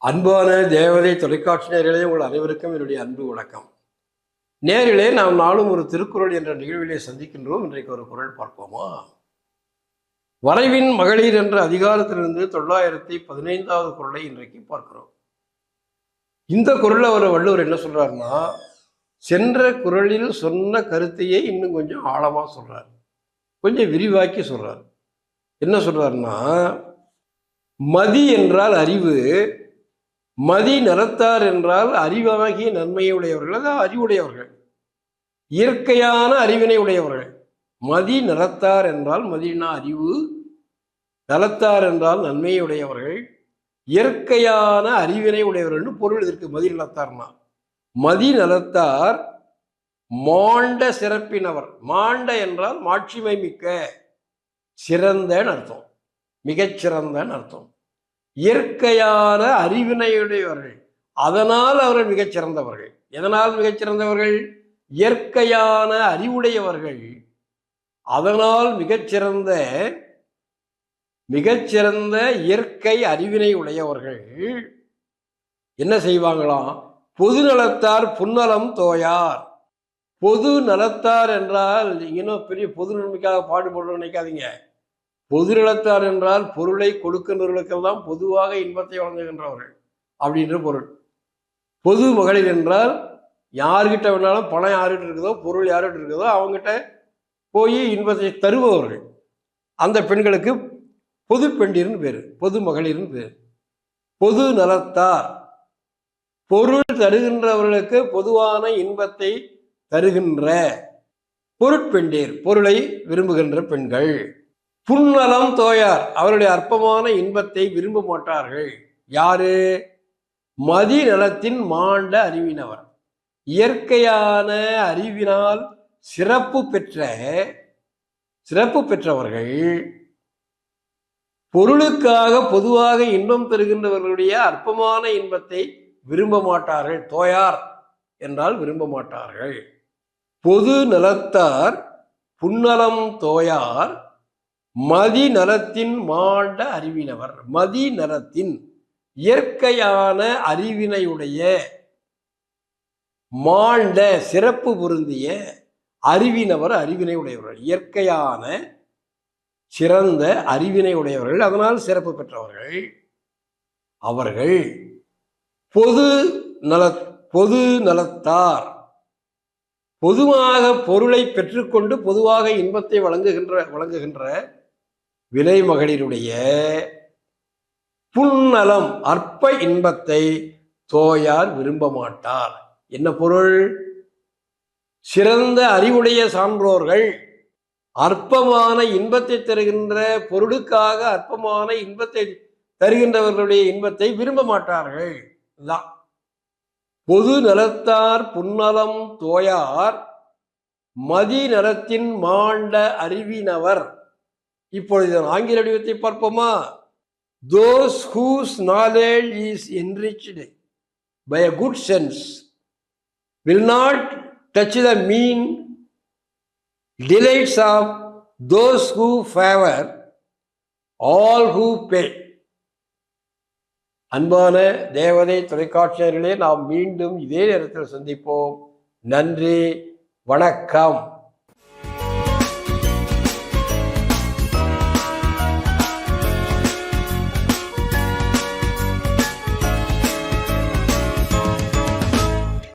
அன்பான தேவதை தொலைக்காட்சி நேரிலே உங்கள் அனைவருக்கும் என்னுடைய அன்பு வணக்கம். நேரிலே நாம் நாளும் ஒரு திருக்குறள் என்ற நிகழ்விலே சந்திக்கின்றோம். இன்றைக்கு ஒரு குரல் பார்ப்போமா? வரைவின் மகளிர் என்ற அதிகாரத்திலிருந்து தொள்ளாயிரத்தி பதினைந்தாவது குரலை இன்றைக்கு பார்க்கிறோம். இந்த குரலில் அவர் வள்ளுவர் என்ன சொல்றாருன்னா சென்ற குறளில் சொன்ன கருத்தையே இன்னும் கொஞ்சம் ஆழமா சொல்றார். கொஞ்சம் விரிவாக்கி சொல்றார். என்ன சொல்றாருன்னா மதி என்றால் அறிவு மதி நலத்தார் என்றால் அறிவாகிய நன்மையை உடையவர்கள் அதாவது அறிவுடையவர்கள். இயற்கையான அறிவினை உடையவர்கள். மதி நலத்தார் என்றால் மதினா அறிவு நலத்தார் என்றால் நன்மையை உடையவர்கள் இயற்கையான அறிவினை உடையவர்கள்னு பொருள் இதற்கு மதி நலத்தார்னா. மதி நலத்தார் மாண்ட சிறப்பினவர். மாண்ட என்றால் மாட்சிமை மிக்க சிறந்தன்னு அர்த்தம். மிகச்சிறந்தன்னு அர்த்தம். இயற்கையான அறிவினையுடையவர்கள். அதனால் அவர்கள் மிகச்சிறந்தவர்கள் எதனால் மிகச்சிறந்தவர்கள் இயற்கையான அறிவுடையவர்கள். அதனால் மிகச்சிறந்த மிகச்சிறந்த இயற்கை அறிவினை உடையவர்கள். என்ன செய்வாங்களாம்? பொது நலத்தார் புன்னலம் தோயார். பொது நலத்தார் என்றால் இன்னும் பெரிய பொது நன்மைக்காக பாடுபடுறோம் நினைக்காதீங்க. பொது நலத்தார் என்றால் பொருளை கொடுக்கின்றவர்களுக்கெல்லாம் பொதுவாக இன்பத்தை வழங்குகின்றவர்கள் அப்படின்ற பொருள். பொது மகளிர் என்றால் யார்கிட்ட வேணாலும் பணம் யார்கிட்ட இருக்குதோ பொருள் யார்கிட்ட இருக்குதோ அவங்ககிட்ட போய் இன்பத்தை தருபவர்கள். அந்த பெண்களுக்கு பொது பெண்டிர்னு பேர் பொது மகளிர்னு பேர். பொது நலத்தார். பொருள் தருகின்றவர்களுக்கு பொதுவான இன்பத்தை தருகின்ற பொருட்பெண்டீர் பொருளை விரும்புகின்ற பெண்கள். புன்னலம் தோயார் அவருடைய அற்பமான இன்பத்தை விரும்ப மாட்டார்கள் யாரு? மதி நலத்தின் மாண்ட அறிவினவர். இயற்கையான அறிவினால் சிறப்பு பெற்ற சிறப்பு பெற்றவர்கள் பொருளுக்காக பொதுவாக இன்பம் தருகின்றவர்களுடைய அற்பமான இன்பத்தை விரும்ப மாட்டார்கள் தோயார் என்றால் விரும்ப மாட்டார்கள் பொது நலத்தார் புன்னலம் தோயார் மதி நலத்தின் மாண்ட அறிவினவர். மதி நலத்தின் இயற்கையான அறிவினையுடைய மாண்ட சிறப்பு பொருந்திய அறிவினவர் அறிவினை உடையவர்கள் இயற்கையான சிறந்த அறிவினை உடையவர்கள் அதனால் சிறப்பு பெற்றவர்கள் அவர்கள். பொது நல பொது நலத்தார். பொதுவாக பொருளை பெற்றுக்கொண்டு பொதுவாக இன்பத்தை வழங்குகின்ற வழங்குகின்ற விலை மகளிருடைய புன்னலம் அற்ப இன்பத்தை தோயார் விரும்ப மாட்டார் என்ன பொருள்? சிறந்த அறிவுடைய சான்றோர்கள் அற்பமான இன்பத்தை தருகின்ற பொருளுக்காக அற்பமான இன்பத்தை தருகின்றவர்களுடைய இன்பத்தை விரும்ப மாட்டார்கள் தான் பொது நலத்தார் புன்னலம் தோயார் மதி நலத்தின் மாண்ட அறிவினவர். இப்பொழுது இதன் ஆங்கில வடிவத்தை பார்ப்போமா? Those whose knowledge is enriched by a good sense will not touch the mean delights of those who favour all who pay அன்பான தேவதை தொலைக்காட்சியர்களே நாம் மீண்டும் இதே நேரத்தில் சந்திப்போம். நன்றி வணக்கம்.